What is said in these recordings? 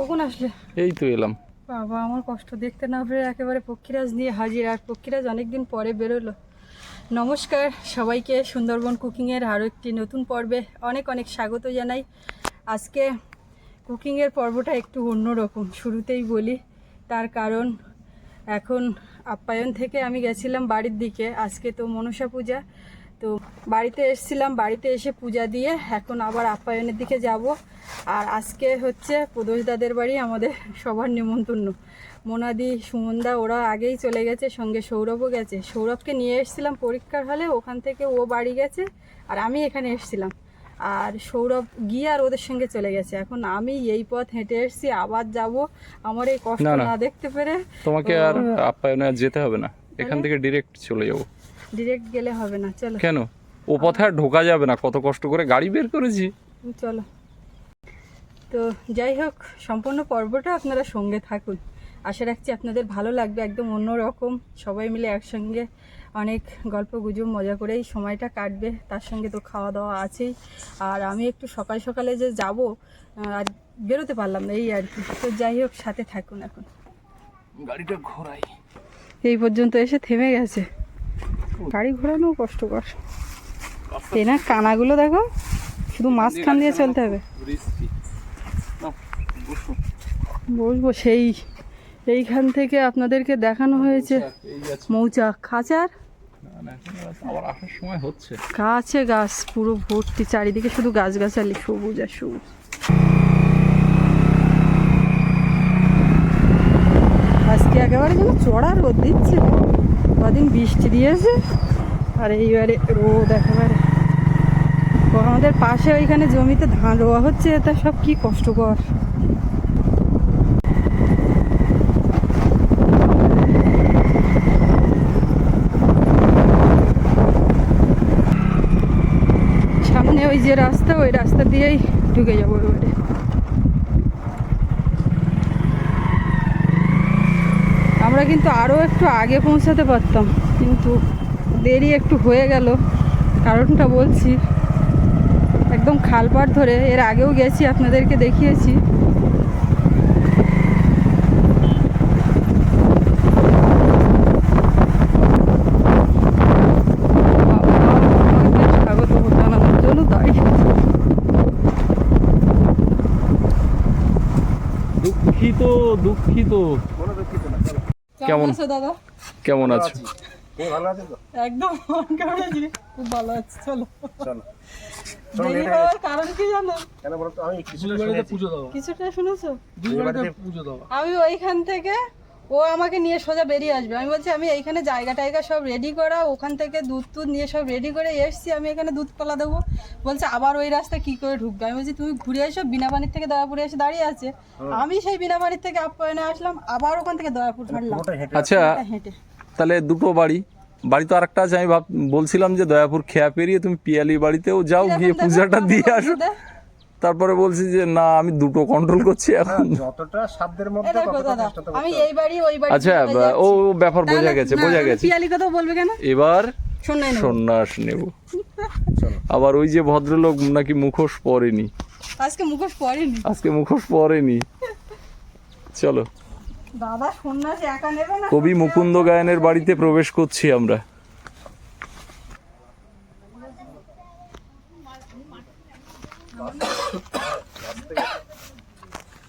কখন আসলে? এই তো এলাম। বাবা আমার কষ্ট দেখতে না পেরে একেবারে পক্ষীরাজ নিয়ে হাজির। আর পক্ষীরাজ অনেকদিন পরে বেরোলো। নমস্কার সবাইকে। সুন্দরবন কুকিংয়ের আরও একটি নতুন পর্বে অনেক অনেক স্বাগত জানাই। আজকে কুকিংয়ের পর্বটা একটু অন্যরকম। শুরুতেই বলি তার কারণ এখন আপ্যায়ন থেকে আমি গেছিলাম বাড়ির দিকে। আজকে তো মনসা পূজা। তো বাড়িতে এসেছিলাম বাড়িতে এসে পূজা দিয়ে এখন আবার আপ্যায়নের দিকে যাব। আর আজকে হচ্ছে প্রদোষ দাদের বাড়ি আমাদের সবার নিমন্ত্রণ। মোনাদি সুমনদা ওরা আগেই চলে গেছে সঙ্গে সৌরভও গেছে। সৌরভকে নিয়ে এসেছিলাম পরীক্ষার হলে ওখান থেকে ও বাড়ি গেছে আর আমি এখানে এসেছিলাম। আর সৌরভ গিয়ে আর ওদের সঙ্গে চলে গেছে। এখন আমি এই পথ হেঁটে এসেছি আবার যাব। আমার এই কষ্ট না, দেখতে পেরে তোমাকে আর আপ্যায়নে যেতে হবে না। এখান থেকে ডিরেক্ট চলে যাব। ডিরেক্ট গেলে হবে না চলো। কেন? ও পথে আর ঢোকা যাবে না। কত কষ্ট করে গাড়ি বের করেছি। চলো। তো যাই হোক সম্পূর্ণ পর্বটা আপনারা সঙ্গে থাকুন। আশা রাখছি আপনাদের ভালো লাগবে একদম অন্যরকম। সবাই মিলে একসঙ্গে অনেক গল্প গুজব মজা করেই সময়টা কাটবে। তার সঙ্গে তো খাওয়া দাওয়া আছেই। আর আমি একটু সকাল সকালে যে যাব আর বেরোতে পারলাম না এই আর কি। তো যাই হোক সাথে থাকুন এখন। গাড়িটা ঘোরাই। এই পর্যন্ত এসে থেমে গেছে। গাড়ি ঘোরানো কষ্টকর। না কানাগুলো দেখো, শুধু মাঝখান দিয়ে চলতে হবে। বসবো সেই, এইখান থেকে আপনাদেরকে দেখানো হয়েছে মৌচাক। খাঁচার? হচ্ছে গাছে গাছ, পুরো ভর্তি, চারিদিকে শুধু গাছগাছালি, সবুজ আর সবুজ। আজকে একেবারে যেন চড়া রোদ দিচ্ছে। কদিন বৃষ্টি দিয়েছে। আর এইবারে রোদ একেবারে। আমাদের পাশে ওইখানে জমিতে ধান রোয়া হচ্ছে এটা সব কি কষ্টকর। সামনে ওই যে রাস্তা, ওই রাস্তা দিয়েই ঢুকে যাব এবারে। আমরা কিন্তু আরও একটু আগে পৌঁছাতে পারতাম, কিন্তু দেরি একটু হয়ে গেল কারণটা বলছি। একদম খালপাড় ধরে এর আগেও গেছি আপনাদেরকে দেখিয়েছি। দুঃখিত দুঃখিত। কেমন? আছো দাদা? কেমন আছো। তুমি ভালো আছো তো? একদম কেমন খুব ভালো আছে চলো। চলো। দেরি হওয়ার কারণ কি জানো? কেন বলো তো? আমি কিছুটা শুনেছি। কিছুটা শুনেছো? দুই বাড়িতে আমি ওইখান থেকে ও আমাকে নিয়ে সোজা বেরিয়ে আসবে। আমি বলছি আমি এইখানে জায়গা টায়গা সব রেডি করা ওখান থেকে দুধ টুধ নিয়ে সব রেডি করে এসছি। আমি এখানে দুধ কলা দেবো। বলছে আবার ওই রাস্তা কি করে ঢুকবে? আমি বলছি তুমি ঘুরে এসো বিনাবাড়ির থেকে দয়াপুরে এসে দাঁড়িয়ে আছে। আমি সেই বিনাবাড়ির থেকে আপ্যায়নে আসলাম আবার ওখান থেকে দয়াপুর হাঁটলাম আচ্ছা হেঁটে। তাহলে দুটো বাড়ি। বাড়ি তো আরেকটা আছে আমি ভাব বলছিলাম যে দয়াপুর খেয়া পেরিয়ে তুমি পিয়ালি বাড়িতেও যাও গিয়ে পূজাটা দিয়ে আসো। তারপরে বলছি যে না আমি দুটো কন্ট্রোল করছি এখন। যতটা সাধ্যের মধ্যে আমি এই বাড়ি ওই বাড়ি আচ্ছা ও ব্যাপার বোঝা গেছে বোঝা গেছে। পিয়ালি কথা বলবে কেন? এবার সন্ন্যাস নেব। আবার ওই যে ভদ্রলোক নাকি মুখোশ পরেনি। আজকে মুখোশ পড়েনি আজকে মুখোশ পরেনি। চলো। দাদা সন্ন্যাস একা নেবে না কবি মুকুন্দ গায়নের বাড়িতে প্রবেশ করছি আমরা।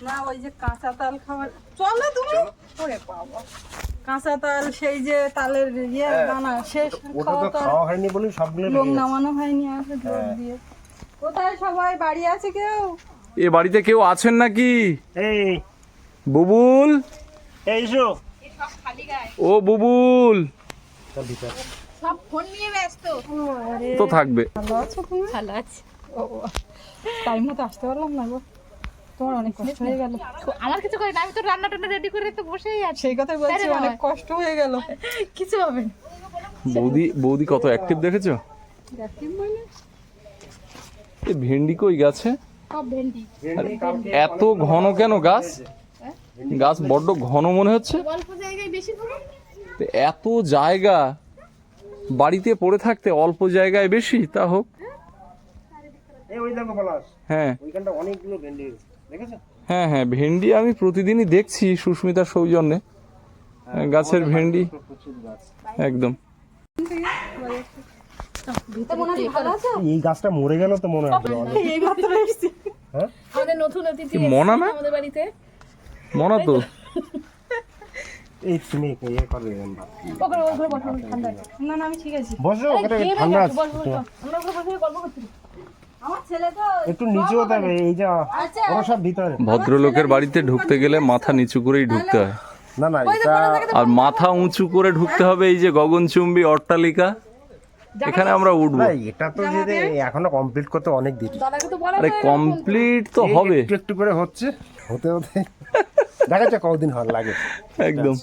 না ওই যে কাঁচা তাল খাবার। চলো তুমি। ওরে বাবা। কাঁচা তাল সেই যে তালের ইয়ে দানা শেষ খাওয়া তো তো খাওয়া হয়নি বলে সবগুলো লোক নামানো হয়নি আসলে জোর দিয়ে। কোথায় সবাই? বাড়ি আছে কেউ? এ বাড়িতে কেউ আছেন নাকি? এই। বুবুল? এই এসো ও বুবুল। সব ফোন নিয়ে ব্যস্ত। তো থাকবে। ভালো আছো তুমি? ভালো আছে। ও টাইম মতো আসতে পারলাম না গো। তোমার অনেক কষ্ট হয়ে গেল। আমার কিছু করে না আমি তো রান্না টান্না রেডি করে তো বসেই আছি। সেই কথাই বলছি অনেক কষ্ট হয়ে গেল। কিছু হবে বৌদি বৌদি কত অ্যাক্টিভ দেখেছ? দেখি মানে? এ ভেন্ডি কই গাছে? সব ভেন্ডি। এত ঘন কেন গাছ? গাছ বড্ড ঘন মনে হচ্ছে। অল্প জায়গায় বেশি ফুল তো এত জায়গা বাড়িতে পড়ে থাকতে অল্প জায়গায় বেশি তা হোক। এই ওই দেখো পলাশ। হ্যাঁ। ওইখানটা অনেকগুলো ভেন্ডি হয়েছে দেখেছ? হ্যাঁ হ্যাঁ ভেন্ডি আমি প্রতিদিনই দেখছি সুস্মিতার সৌজন্যে। গাছের ভেন্ডি। একদম। এই গাছটা মরে গেল তো মনে হয়। হ্যাঁ? আমাদের নতুন অতিথি কি মনা না? আমাদের বাড়িতে। মনা তো। এই তুমি ইয়ে করবে ওখানে ওখানে বসো ঠান্ডা না না আমি ঠিক আছি। বসো ওখানে ঠান্ডা আছে। বস বস বস। আমরা ওখানে বসে গল্প করছি। আমার ছেলে তো একটু নিচে হতে হবে এই যা ওরা সব ভিতরে। ভদ্রলোকের বাড়িতে ঢুকতে গেলে মাথা নিচু করেই ঢুকতে হয়। না না এটা আর মাথা উঁচু করে ঢুকতে হবে এই যে গগনচুম্বী অট্টালিকা। এখানে আমরা উঠবো। এটা তো এখনও কমপ্লিট করতে অনেক দেরি। আরে কমপ্লিট তো হবে। একটু একটু করে হচ্ছে। হতে হতে। দেখা যাচ্ছে কতদিন হয় লাগে। একদম।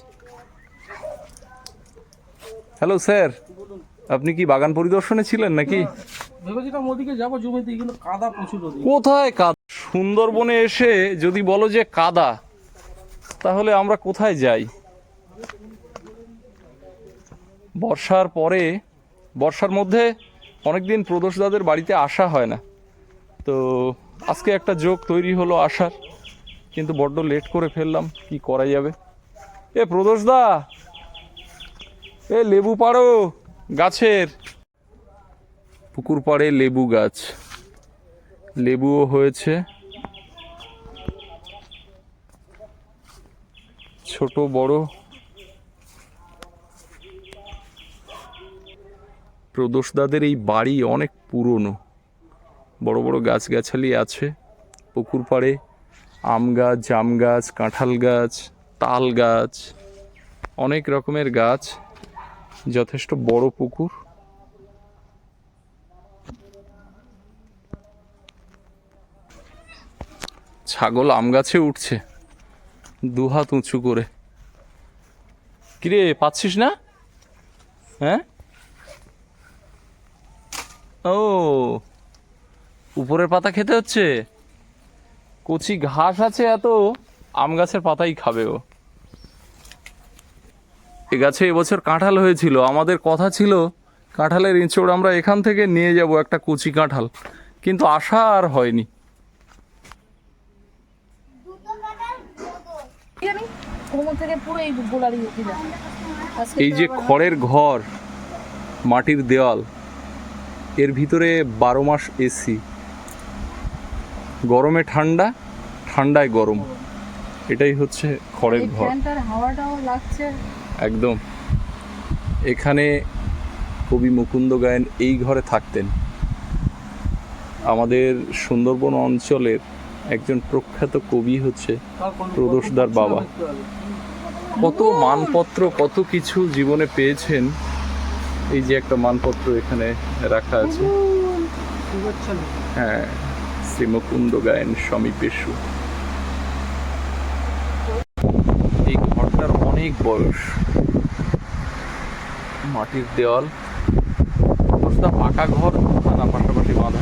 হ্যালো স্যার আপনি কি বাগান পরিদর্শনে ছিলেন নাকি? ভেবেছিলাম ওদিকে যাব জমিতে কিন্তু কাদা প্রচুর কোথায় কাদা? সুন্দরবনে এসে যদি বলো যে কাদা তাহলে আমরা কোথায় যাই? বর্ষার পরে বর্ষার মধ্যে অনেকদিন প্রদোষদাদের বাড়িতে আসা হয় না। তো আজকে একটা যোগ তৈরি হলো আসার কিন্তু বড্ড লেট করে ফেললাম, কি করা যাবে? এ প্রদোষদা এ লেবু পাড়ো গাছের। পুকুর পাড়ে লেবু গাছ। লেবুও হয়েছে। ছোট, বড়। প্রদোষদাদের এই বাড়ি অনেক পুরনো। বড় বড় গাছগাছালি আছে। পুকুর পাড়ে আম গাছ, জাম গাছ, কাঁঠাল গাছ, তাল গাছ, অনেক রকমের গাছ, যথেষ্ট বড় পুকুর। ছাগল আম গাছে উঠছে, দু হাত উঁচু করে। কিরে, পাচ্ছিস না? হ্যাঁ? ও, উপরের পাতা খেতে হচ্ছে? কচি ঘাস আছে এত আম গাছের পাতাই খাবে ও। এ গাছে এবছর কাঁঠাল হয়েছিল। আমাদের কথা ছিল কাঁঠালের ইঁচড় আমরা এখান থেকে নিয়ে যাব একটা কচি কাঁঠাল। কিন্তু আশা আর হয়নি। এই যে খড়ের ঘর মাটির দেওয়াল এর ভিতরে বারো মাস এসি। গরমে ঠান্ডা ঠান্ডায় গরম। এটাই হচ্ছে খড়ের ঘর। একদম। এখানে কবি মুকুন্দ গায়েন এই ঘরে থাকতেন। আমাদের সুন্দরবন অঞ্চলের একজন প্রখ্যাত কবি হচ্ছে প্রদোষদার বাবা। কত মানপত্র কত কিছু জীবনে পেয়েছেন। এই যে একটা মানপত্র এখানে রাখা আছে। হ্যাঁ শ্রী মুকুন্দ গায়েন স্বামী পেশু এই ঘরটার অনেক বয়স। মাটির দেওয়াল। অবস্থা পাকা ঘর, না পাশাপাশি বাঁধা।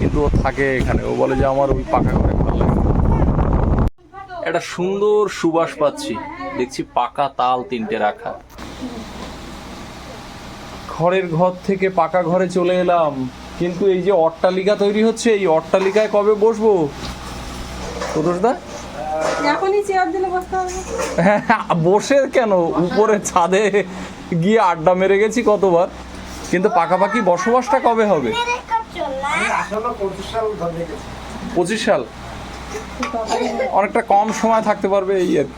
কিন্তু ও থাকে এখানে। ও বলে যে আমার ওই পাকা ঘরে ভালো লাগে একটা সুন্দর সুবাস পাচ্ছি। দেখছি পাকা তাল তিনটে রাখা। খড়ের ঘর থেকে পাকা ঘরে চলে এলাম। কিন্তু এই যে অট্টালিকা তৈরি হচ্ছে এই অট্টালিকায় কবে বসবো? প্রদোষদা এখনই চেয়ার দিলে বসতে হবে। হ্যাঁ, বসে কেন? উপরে ছাদে গিয়ে আড্ডা মেরে গেছি কতবার। কিন্তু পাকাপাকি বসবাসটা কবে হবে? পঁচিশ সাল। ধরে গেছে পঁচিশ সাল অনেকটা কম সময় থাকতে পারবে এই আর কি।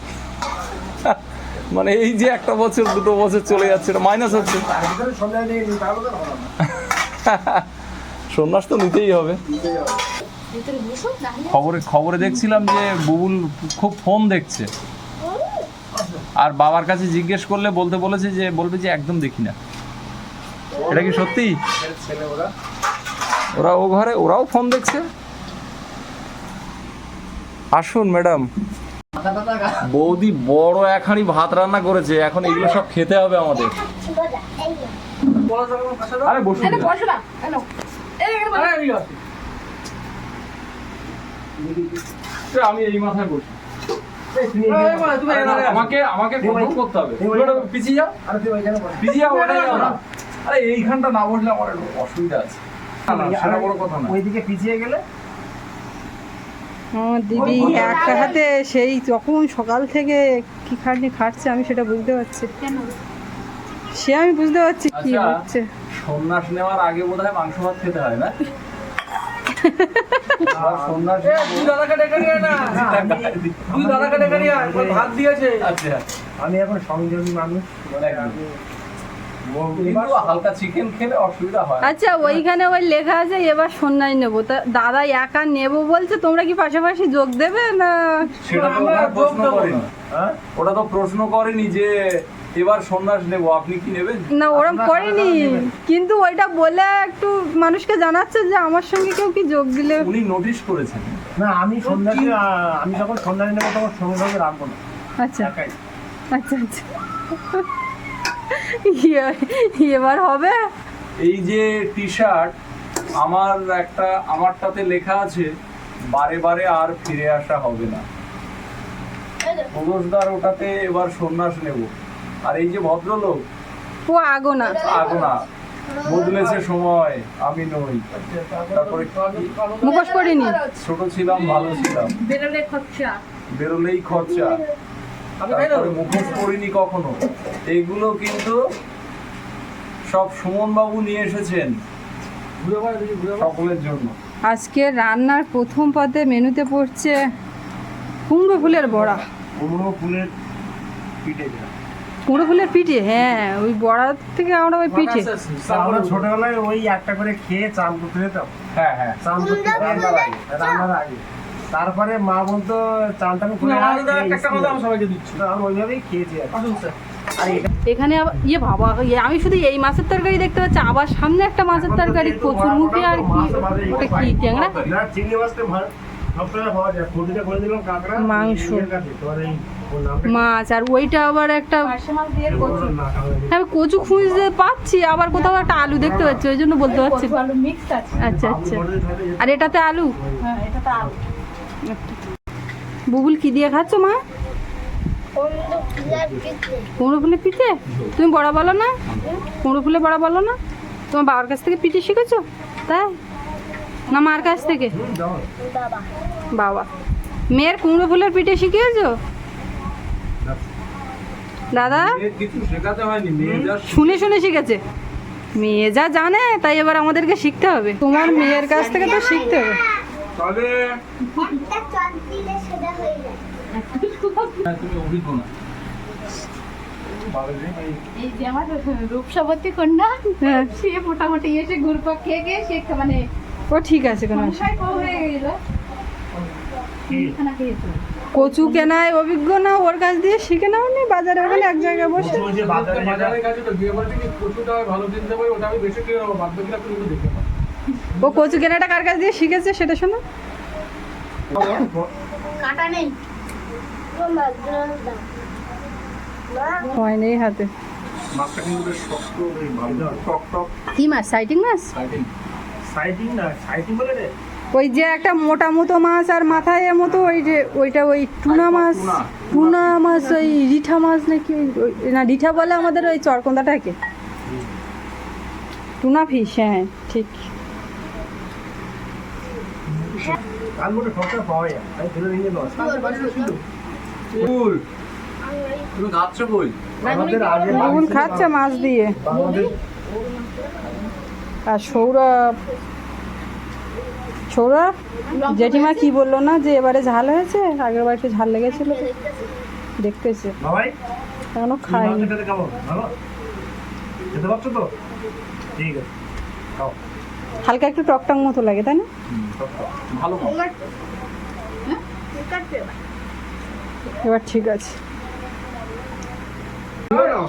মানে এই যে একটা বছর দুটো বছর চলে যাচ্ছে এটা মাইনাস হচ্ছে। সন্ন্যাস তো নিতেই হবে। ভিতরে বসো দাঁড়িয়ে খবরে খবরে দেখছিলাম যে বুবুল খুব ফোন দেখছে। আর বাবার কাছে জিজ্ঞেস করলে বলতে বলেছে যে বলবে যে একদম দেখি না। এটা কি সত্যি? ওরা ওরা ও ঘরে ওরাও ফোন দেখছে? আসুন ম্যাডাম। বৌদি বড় এক হাঁড়ি ভাত রান্না করেছে এখন এগুলো সব খেতে হবে আমাদের। আরে বসুন। আমি এই মাথায় বসি। আমাকে আমাকে করতে হবে। পিছিয়ে যাও। আরে তুই ওইখানে বস। পিছিয়ে যাও ওটাই যাও না। আরে এইখানটা না বসলে আমার অসুবিধা আছে। ওইদিকে পিছিয়ে গেলে? আমার দিদি একটা হাতে সেই যখন সকাল থেকে কি খাটনি খাটছে আমি সেটা বুঝতে পারছি। কেন? সে আমি বুঝতে পারছি কি আচ্ছা। হচ্ছে। সন্ন্যাস নেওয়ার আগে বোধহয় মাংস ভাত খেতে হয় না? আচ্ছা। আমি এখন সংযমী মানুষ মানে। আচ্ছা ওইখানে ওই লেখা আছে এবার সন্ন্যাস নেব। তা দাদা একা নেব বলছে তোমরা কি পাশাপাশি যোগ দেবে না? হ্যাঁ? ওটা তো প্রশ্ন করেনি যে এবার সন্ন্যাস নেব আপনি কি নেবেন? না ওরম করেনি। কিন্তু ওইটা বলে একটু মানুষকে জানাচ্ছে যে আমার সঙ্গে কেউ কি যোগ দিলে। উনি নোটিশ করেছেন। না আমি সন্ধ্যাকে আমি যখন সন্ধ্যা নেব তখন সঙ্গে সঙ্গে রাখব না। আচ্ছা। আচ্ছা আচ্ছা। ইয়ে- এবার হবে? এই যে টি শার্ট আমার একটা আমারটাতে লেখা আছে বারে বারে আর ফিরে আসা হবে না। প্রদোষদার ওটাতে এবার সন্ন্যাস নেব। আর এই যে ভদ্রলোক ও আগো না আগো না বদলেছে সময় আমি নই। তারপরে মুখোশ করিনি ছোট ছিলাম ভালো ছিলাম। বেরোলে খরচা। বেরোলেই খরচা। তারপরে মুখোশ করিনি কখনো। এইগুলো কিন্তু সব সুমন বাবু নিয়ে এসেছেন। সকলের জন্য। আজকে রান্নার প্রথম পদে মেনুতে পড়ছে কুমড়ো ফুলের বড়া। কুমড়ো ফুলের পিঠে। কুমড়ো ফুলের পিঠে হ্যাঁ ওই বড়া থেকে আমরা ওই পিঠে। আমরা ছোটবেলায় ওই একটা করে খেয়ে চান করতে যেতাম হ্যাঁ হ্যাঁ। চান করতে রান্নার আগে রান্নার আগে। তারপরে মা বলতো কথা আমি সবাইকে দিচ্ছি। তো আমি ওইভাবেই খেয়েছি এখানে আবার ইয়ে বাবা ইয়ে আমি শুধু এই মাছের তরকারি দেখতে পাচ্ছি আবার সামনে একটা মাছের তরকারি কচুর মুখে আর কি ওটা কি ট্যাংরা? মাংস। মাছ আর ওইটা আবার একটা। আমি কচু খুঁজতে পাচ্ছি আবার কোথাও একটা আলু দেখতে পাচ্ছি ওই জন্য বলতে পারছি আচ্ছা আচ্ছা। আর এটাতে আলু? হ্যাঁ এটা তো আলু। বুবুল কি দিয়ে খাচ্ছ মা? কুমড়ো ফুলের পিঠে? তুমি বড়া বলো না? কুমড়ো ফুলে বড়া বলো না? তোমার বাবার কাছ থেকে পিঠে শিখেছো? তাই? না মার কাছ থেকে? বাবা। মেয়ের কুমড়ো ফুলের পিঠে শিখিয়েছো দাদা? শুনে শুনে শিখেছে। মেয়ে যা জানে তাই এবার আমাদেরকে শিখতে হবে। তোমার মেয়ের কাছ থেকে তো শিখতে হবে। তাহলে একটা চট দিলে সেটা হয়ে যায়। হ্যাঁ, তুমি অভিজ্ঞ না। এই যে আমার রূপসাবতী কন্যা সে মোটামুটি এসে ঘুরপাক খেয়ে সে মানে ও ঠিক আছে কোনো হয়ে গেল। খানা কচু কেনায় অভিজ্ঞ না? ওর কাছ দিয়ে শিখে নাও নি বাজারে ওখানে এক জায়গায় বসে। ও কচু কেনাটা কার কাছ দিয়ে শিখেছে সেটা শোনো। কাটা নেই। হয় নেই হাতে। মাছটা কিন্তু বেশ শক্ত টক টক কি মাছ? সাইটিং মাছ? সাইডিং সাইটিং না সাইটিং বলে রে? ওই যে একটা মোটা মতো মাছ আর মাথায় এর মতো ওই যে ওইটা ওই টুনা মাছ টুনা। মাছ ওই রিঠা মাছ নাকি না রিঠা বলে আমাদের ওই চরকন্দাটাকে। টুনা ফিশ হ্যাঁ ঠিক। খাচ্ছে মাছ দিয়ে। আর সৌরভ সৌরভ জেঠিমা কি বলল না যে এবারে ঝাল হয়েছে? আগের বার একটু ঝাল লেগেছিল। দেখতেছে এখনও খাইনি। হালকা একটু টকটক মতো লাগে তাই না? এবার ঠিক আছে। হ্যাঁ,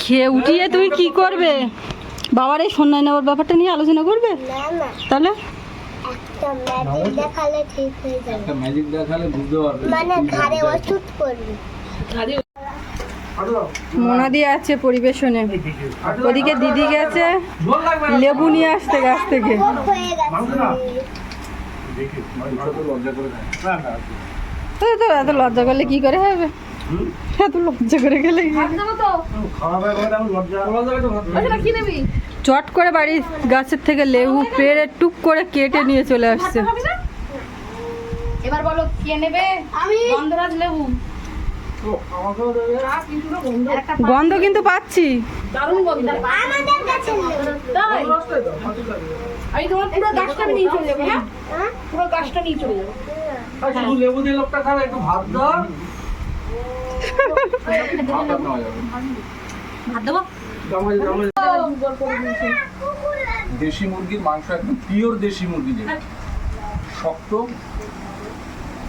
খেয়ে উঠিয়ে তুমি কি করবে? বাবার এই সন্ন্যায় নেওয়ার ব্যাপারটা নিয়ে আলোচনা করবে? না না। তাহলে? একটা ম্যাজিক দেখালে ঠিক যাবে। একটা ম্যাজিক দেখালে বুঝতে পারবে। মানে আছে পরিবেশনে। ওদিকে দিদি গেছে। লেবু নিয়ে আসতে গাছ থেকে। তো লজ্জা করে খায়। না না তো তো এত লজ্জা করলে কি করে হবে? এত লজ্জা করে গেলে চট করে বাড়ির গাছের থেকে লেবু পেড়ে টুক করে কেটে নিয়ে চলে আসছে। এবার বলো কে নেবে? আমি। গন্ধরাজ লেবু। গন্ধ কিন্তু পাচ্ছি। দারুণ গন্ধ আমাদের গাছের আমি তোমার পুরো গাছটা নিয়ে চলে যাব হ্যাঁ? হ্যাঁ? পুরো গাছটা নিয়ে চলে যাব। শুধু লেবু দিয়ে লোকটা খাবে একটু ভাত দাও। দেশি মুরগির মাংস একদম পিওর দেশি মুরগি যেটা। শক্ত।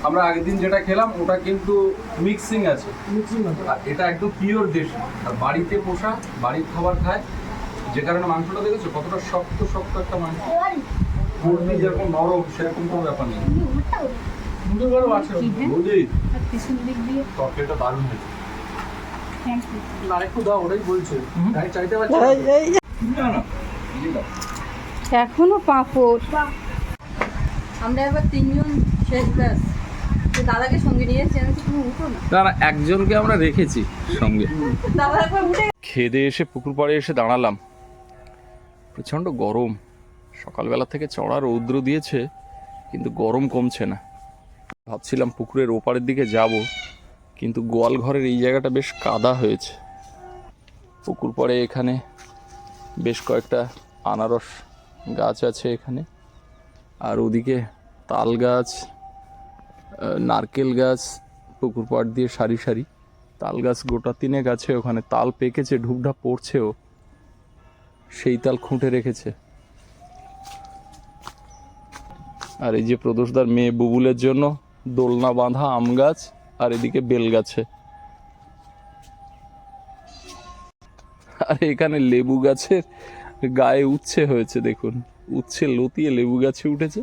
আমরা আগের দিন যেটা খেলাম ওটা কিন্তু মিক্সিং আছে। আর এটা একদম পিওর দেশি। আর বাড়িতে পোষা বাড়ির খাবার খায় যে কারণে মাংসটা দেখেছ কতটা শক্ত শক্ত একটা মাংস। মুরগি যেরকম নরম সেরকম কোনো ব্যাপার নেই। আছে। বুঝলি পিছন দিক দিয়ে? তরকারিটা দারুণ হয়েছে। থ্যাংক ইউ আরেকটু দাও ওটাই বলছে। তাই চাইতে পারছি না। না? এখনও পাঁপড়। আমরা এবার তিনজন শেষ ব্যাস। দাদাকে সঙ্গে নিয়ে এসেছি আমি তুমি উঠো না। না একজনকে আমরা রেখেছি সঙ্গে। দাদা একবার উঠে খেদে এসে পুকুর পাড়ে এসে দাঁড়ালাম। প্রচণ্ড গরম। সকালবেলা থেকে চড়া রৌদ্র দিয়েছে কিন্তু গরম কমছে না। ভাবছিলাম পুকুরের ওপারের দিকে যাব, কিন্তু গোয়াল ঘরের এই জায়গাটা বেশ কাদা হয়েছে। পুকুর পাড়ে এখানে বেশ কয়েকটা আনারস গাছ আছে এখানে, আর ওদিকে তাল গাছ নারকেল গাছ, পুকুর পাড় দিয়ে সারি সারি। তাল গাছ গোটা তিনে গাছে ওখানে তাল পেকেছে ঢুকঢাপ পড়ছেও। সেই তাল খুঁটে রেখেছে। আর এই যে প্রদোষদার মেয়ে বুবুলের জন্য দোলনা বাঁধা আম গাছ, আর এদিকে বেল গাছে। আর এখানে লেবু গাছের গায়ে উচ্ছে হয়েছে, দেখুন। উচ্ছে লতিয়ে লেবু গাছে উঠেছে।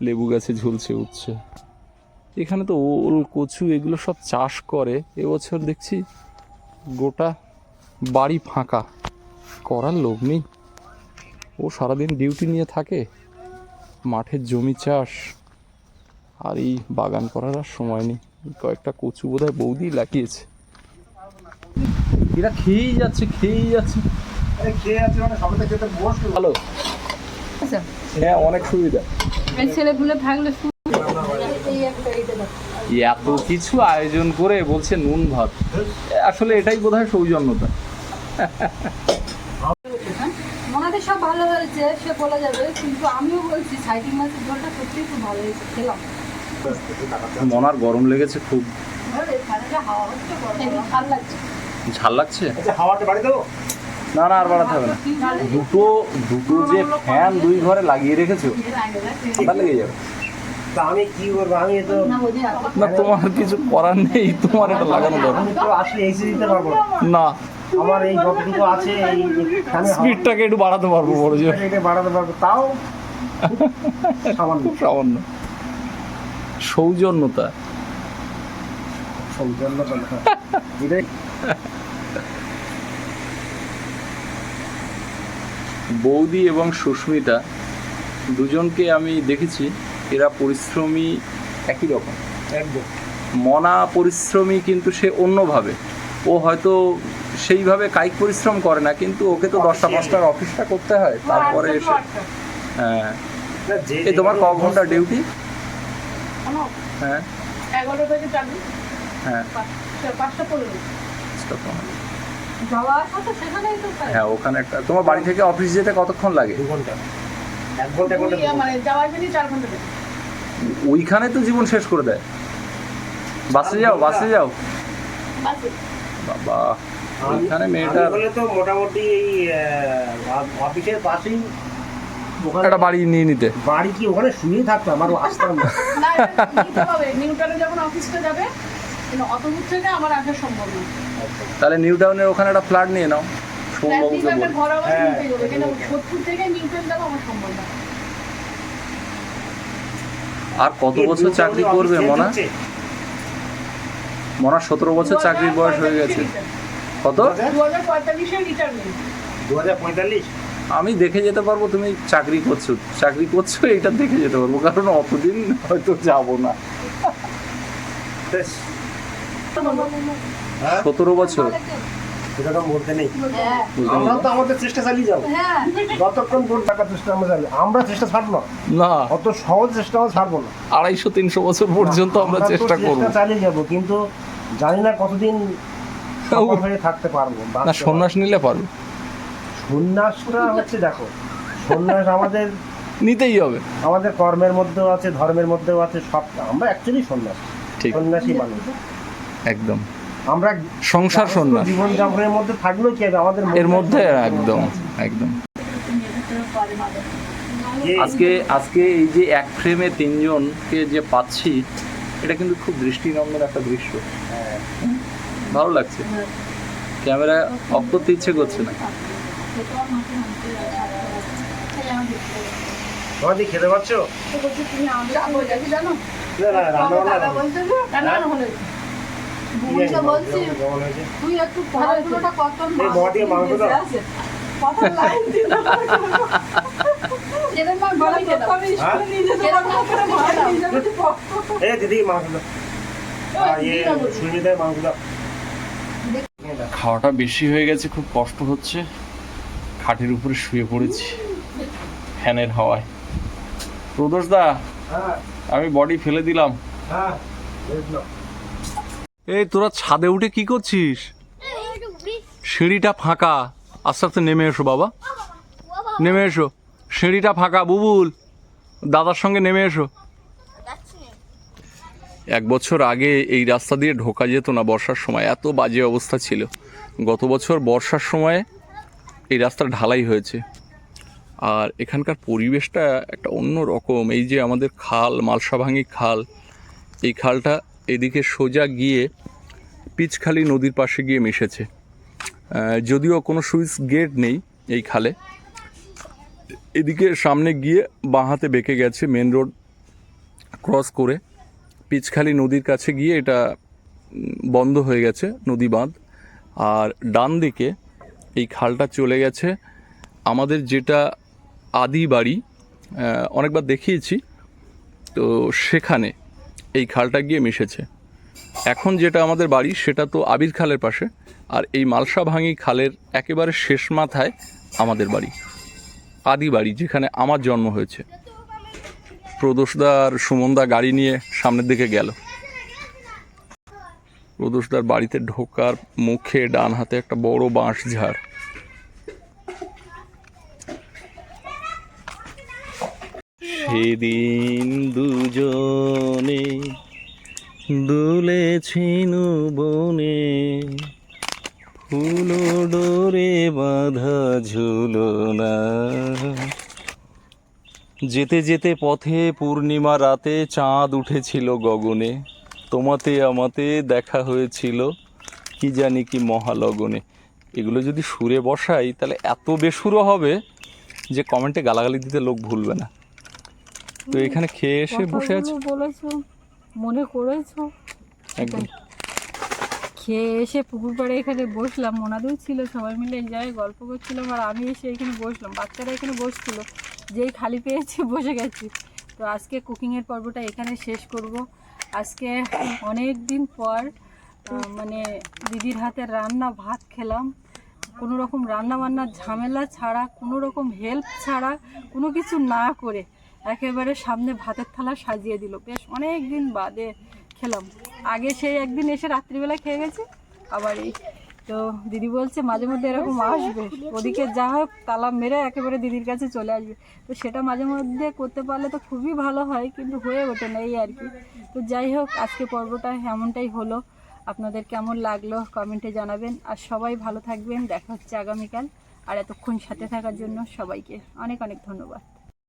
লেবু গাছে ঝুলছে উচ্ছে। এখানে তো ওল, কচু, এগুলো সব চাষ করে। এবছর দেখছি গোটা বাড়ি ফাঁকা। করার লোক নেই। ও সারাদিন ডিউটি নিয়ে থাকে। মাঠের জমি চাষ আর এই বাগান করার আর সময় নেই। কয়েকটা কচু বোধহয় বৌদি লাগিয়েছে। এরা খেয়েই যাচ্ছে খেয়েই যাচ্ছে। খেয়ে আছে মানে সবাই খেতে বসল ভালো। আচ্ছা। হ্যাঁ অনেক সুবিধা। এই ছেলেগুলো থাকলে এত কিছু আয়োজন করে বলছে নুন ভাত। আসলে এটাই বোধহয় সৌজন্যতা। ভালো হয়েছে সে বলা যাবে কিন্তু আমিও বলছি সাইটিং মাছের ঝোলটা সত্যিই খুব ভালো হয়েছে খেলাম। মনার গরম লেগেছে খুব। ভালো ঝাল লাগছে। আচ্ছা হাওয়াটা বাড়ি দেবো? না না আর বাড়াতে হবে না। দুটো দুটো যে ফ্যান দুই ঘরে লাগিয়ে রেখেছো ঠান্ডা লেগে যাবে। তা আমি কি করব? আমি তো না তোমার কিছু করার নেই তোমার এটা লাগানো দরকার। আমি আসলে এসে দিতে পারব না। আমার এই যতটুকু আছে এই স্পিডটাকে একটু বাড়াতে পারব বড় যে এটা বাড়াতে পারব তাও সামান্য। সামান্য। সৌজন্যতা। এটাই বৌদি এবং সুস্মিতা দুজনকে আমি দেখেছি এরা পরিশ্রমী একই রকম। একদম। মনা পরিশ্রমী কিন্তু সে অন্যভাবে। ও হয়তো সেইভাবে কায়িক পরিশ্রম করে না কিন্তু ওকে তো দশটা পাঁচটার অফিসটা করতে হয় তারপরে এসে হ্যাঁ। না, এই তোমার ক ঘণ্টা ডিউটি হ্যাঁ। হ্যাঁ। হ্যাঁ ওখানে একটা তোমার বাড়ি থেকে অফিস যেতে কতক্ষণ লাগে। মানে লাগে। ওইখানে তো জীবন শেষ করে দেয়। বাসে যাও বাসে যাও। বাসে। বাবা ওইখানে হলে তো মোটামুটি এই অফিসের পাশেই ওখানে একটা বাড়ি নিয়ে নিতে। বাড়ি কি ওখানে শুয়েই থাকতাম আর আসতাম না। নিউটনে যখন অফিসটা যাবে অত দূর থেকে আমার আসা সম্ভব না। তাহলে নিউ টাউনের ওখানে একটা ফ্ল্যাট নিয়ে নাও। বল হ্যাঁ। সোদপুর থেকে আমার সম্ভব না। আর কত বছর চাকরি করবে মনা? মনা সতেরো বছর চাকরির বয়স হয়ে গেছে। কত? আমি দেখে যেতে পারব তুমি চাকরি করছ। চাকরি করছ এটা দেখে যেতে পারব কারণ অতদিন হয়তো যাব না। হ্যাঁ? সতেরো বছর। এরকম বলতে নেই। হ্যাঁ। আমরা তো আমাদের চেষ্টা চালিয়ে যাব। হ্যাঁ। যতক্ষণ কোন টাকা চেষ্টা আমরা চালিয়ে আমরা চেষ্টা ছাড়বো না। অত সহজ চেষ্টা আমরা ছাড়বো না। আড়াইশো তিনশো বছর পর্যন্ত আমরা চেষ্টা করব। চালিয়ে যাব কিন্তু জানি না কতদিন হয়ে থাকতে পারব না সন্ন্যাস নিলে পারবে। পারব। সন্ন্যাসটা হচ্ছে দেখো সন্ন্যাস আমাদের নিতেই হবে। আমাদের কর্মের মধ্যেও আছে ধর্মের মধ্যেও আছে সব আমরা অ্যাকচুয়ালি সন্ন্যাস। ঠিক। সন্ন্যাসী মানুষ। একদম। আমরা সংসার সন্ন্যাস। জীবন যাপনের মধ্যে থাকলেও কি হবে? আমাদের এর মধ্যে একদম একদম। আজকে আজকে এই যে এক ফ্রেমে তিনজনকে যে পাচ্ছি এটা কিন্তু খুব দৃষ্টিনন্দন একটা দৃশ্য। ভালো লাগছে। ক্যামেরা অফ করতে ইচ্ছে করছে না। তোমাদের খেতে পাচ্ছ না তুই একটু পড়াশোনাটা কত কত লাইন দিল হ্যাঁ? ইয়ে খাওয়াটা বেশি হয়ে গেছে খুব কষ্ট হচ্ছে। খাটের উপরে শুয়ে পড়েছি ফ্যানের হাওয়ায়। প্রদোষ দা হ্যাঁ। আমি বডি ফেলে দিলাম। হ্যাঁ। এই, তোরা ছাদে উঠে কি করছিস? সিঁড়িটা ফাঁকা। আস্তে আস্তে নেমে এসো, বাবা। নেমে এসো। সিঁড়িটা ফাঁকা, বুবুল। দাদার সঙ্গে নেমে এসো। এক বছর আগে এই রাস্তা দিয়ে ঢোকা যেত না বর্ষার সময়, এত বাজে অবস্থা ছিল। গত বছর বর্ষার সময় এই রাস্তা ঢালাই হয়েছে। আর এখানকার পরিবেশটা একটা অন্য রকম এই যে আমাদের খাল মালসাভাঙি খাল, এই খালটা এদিকে সোজা গিয়ে পিচখালি নদীর পাশে গিয়ে মিশেছে। যদিও কোনো সুইচ গেট নেই এই খালে। এদিকে সামনে গিয়ে বাঁ হাতে বেঁকে গেছে মেন রোড ক্রস করে। পিচখালি নদীর কাছে গিয়ে এটা বন্ধ হয়ে গেছে নদী বাঁধ। আর ডান দিকে এই খালটা চলে গেছে আমাদের যেটা আদি বাড়ি অনেকবার দেখিয়েছি। তো সেখানে এই খালটা গিয়ে মিশেছে। এখন যেটা আমাদের বাড়ি, সেটা তো আবির খালের পাশে, আর এই মালসা ভাঙি খালের একেবারে শেষ মাথায় আমাদের বাড়ি, আদি বাড়ি, যেখানে আমার জন্ম হয়েছে। প্রদোষদার সুমনদা গাড়ি নিয়ে সামনের দিকে গেল। প্রদোষদার বাড়িতে ঢোকার মুখে ডান হাতে একটা বড় বাঁশ ঝাড়। সেদিন দুজনে দুলেছিল বনে ফুল ডোরে বাঁধা ঝুলনা যেতে যেতে পথে পূর্ণিমা রাতে চাঁদ উঠেছিল গগনে তোমাতে আমাতে দেখা হয়েছিল কি জানি কি মহালগনে। এগুলো যদি সুরে বসাই তাহলে এত বেসুরো হবে যে কমেন্টে গালাগালি দিতে লোক ভুলবে না। তো এখানে খেয়ে এসে বসে আছি। মনে করেছ? একদম। খেয়ে এসে পুকুর পাড়ে এখানে বসলাম মোনাদেও ছিল সবাই মিলে এই জায়গায় গল্প করছিলাম আর আমি এসে এখানে বসলাম বাচ্চারা এখানে বসছিল যেই খালি পেয়েছি বসে গেছি। তো আজকে কুকিংয়ের পর্বটা এখানে শেষ করব। আজকে অনেক দিন পর মানে দিদির হাতে রান্না ভাত খেলাম। কোনো রকম রান্না বান্নার ঝামেলা ছাড়া কোনো রকম হেল্প ছাড়া কোনো কিছু না করে একেবারে সামনে ভাতের থালা সাজিয়ে দিল। বেশ অনেক দিন বাদে খেলাম। আগে সেই একদিন এসে রাত্রিবেলা খেয়ে গেছি, আবার এই তো দিদি বলছে মাঝে মধ্যে এরকম আসবে। ওদিকে যা হোক, তালা মেরে একেবারে দিদির কাছে চলে আসবে। তো সেটা মাঝে মধ্যে করতে পারলে তো খুবই ভালো হয়, কিন্তু হয়ে ওঠে না এই আর কি। তো যাই হোক, আজকে পর্বটা এমনটাই হলো। আপনাদের কেমন লাগল কমেন্টে জানাবেন। আর সবাই ভালো থাকবেন। দেখা হচ্ছে আগামীকাল। আর এতক্ষণ সাথে থাকার জন্য সবাইকে অনেক অনেক ধন্যবাদ।